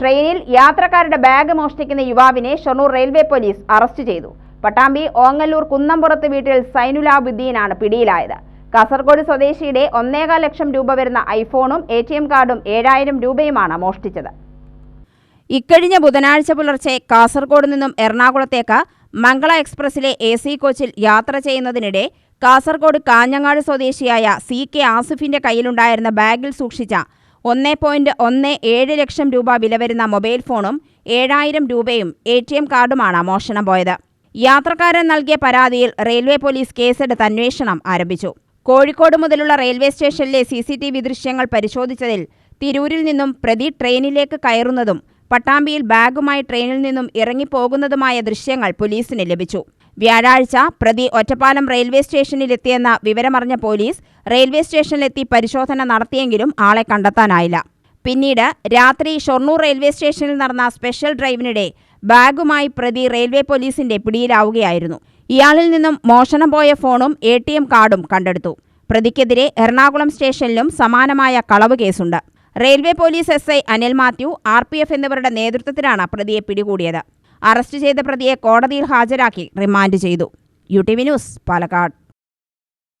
ട്രെയിനിൽ യാത്രക്കാരുടെ ബാഗ് മോഷ്ടിക്കുന്ന യുവാവിനെ ഷൊർണൂർ റെയിൽവേ പോലീസ് അറസ്റ്റ് ചെയ്തു. പട്ടാമ്പി ഓങ്ങല്ലൂർ കുന്നംപുറത്ത് വീട്ടിൽ സൈനുലാബുദ്ദീനാണ് പിടിയിലായത്. കാസർഗോഡ് സ്വദേശിയുടെ ഒന്നേകാൽ ലക്ഷം രൂപ വരുന്ന ഐഫോണും എ കാർഡും ഏഴായിരം രൂപയുമാണ് മോഷ്ടിച്ചത്. ഇക്കഴിഞ്ഞ ബുധനാഴ്ച പുലർച്ചെ കാസർഗോഡ് നിന്നും എറണാകുളത്തേക്ക് മംഗള എക്സ്പ്രസിലെ എ സി കോച്ചിൽ യാത്ര ചെയ്യുന്നതിനിടെ കാസർഗോഡ് കാഞ്ഞങ്ങാട് സ്വദേശിയായ സി കെ ആസിഫിന്റെ കയ്യിലുണ്ടായിരുന്ന ബാഗിൽ സൂക്ഷിച്ച ഒന്ന് പോയിന്റ് ഒന്ന് ഏഴ് ലക്ഷം രൂപ വില വരുന്ന മൊബൈൽ ഫോണും ഏഴായിരം രൂപയും എ ടി എം കാർഡുമാണ് മോഷണം പോയത്. യാത്രക്കാരൻ നൽകിയ പരാതിയിൽ റെയിൽവേ പോലീസ് കേസെടുത്ത് അന്വേഷണം ആരംഭിച്ചു. കോഴിക്കോട് മുതലുള്ള റെയിൽവേ സ്റ്റേഷനിലെ സി സി ടി വി ദൃശ്യങ്ങൾ പരിശോധിച്ചതിൽ തിരൂരിൽ നിന്നും പ്രതി ട്രെയിനിലേക്ക് കയറുന്നതും പട്ടാമ്പിയിൽ ബാഗുമായി ട്രെയിനിൽ നിന്നും ഇറങ്ങിപ്പോകുന്നതുമായ ദൃശ്യങ്ങൾ പോലീസിന് ലഭിച്ചു. വ്യാഴാഴ്ച പ്രതി ഒറ്റപ്പാലം റെയിൽവേ സ്റ്റേഷനിലെത്തിയെന്ന വിവരമറിഞ്ഞ പോലീസ് റെയിൽവേ സ്റ്റേഷനിലെത്തി പരിശോധന നടത്തിയെങ്കിലും ആളെ കണ്ടെത്താനായില്ല. പിന്നീട് രാത്രി ഷൊർണൂർ റെയിൽവേ സ്റ്റേഷനിൽ നടന്ന സ്പെഷ്യൽ ഡ്രൈവിനിടെ ബാഗുമായി പ്രതി റെയിൽവേ പോലീസിന്റെ പിടിയിലാവുകയായിരുന്നു. ഇയാളിൽ നിന്നും മോഷണം പോയ ഫോണും എ കാർഡും കണ്ടെടുത്തു. പ്രതിക്കെതിരെ എറണാകുളം സ്റ്റേഷനിലും സമാനമായ കളവ് കേസുണ്ട്. Railway police S I Anil Mathew R P F എന്നിവരുടെ നേതൃത്വത്തിലാണ് പ്രതിയെ പിടികൂടിയത്. അറസ്റ്റ് ചെയ്ത പ്രതിയെ കോടതിയിൽ ഹാജരാക്കി റിമാൻഡ് ചെയ്തു. U T V news Palakkad.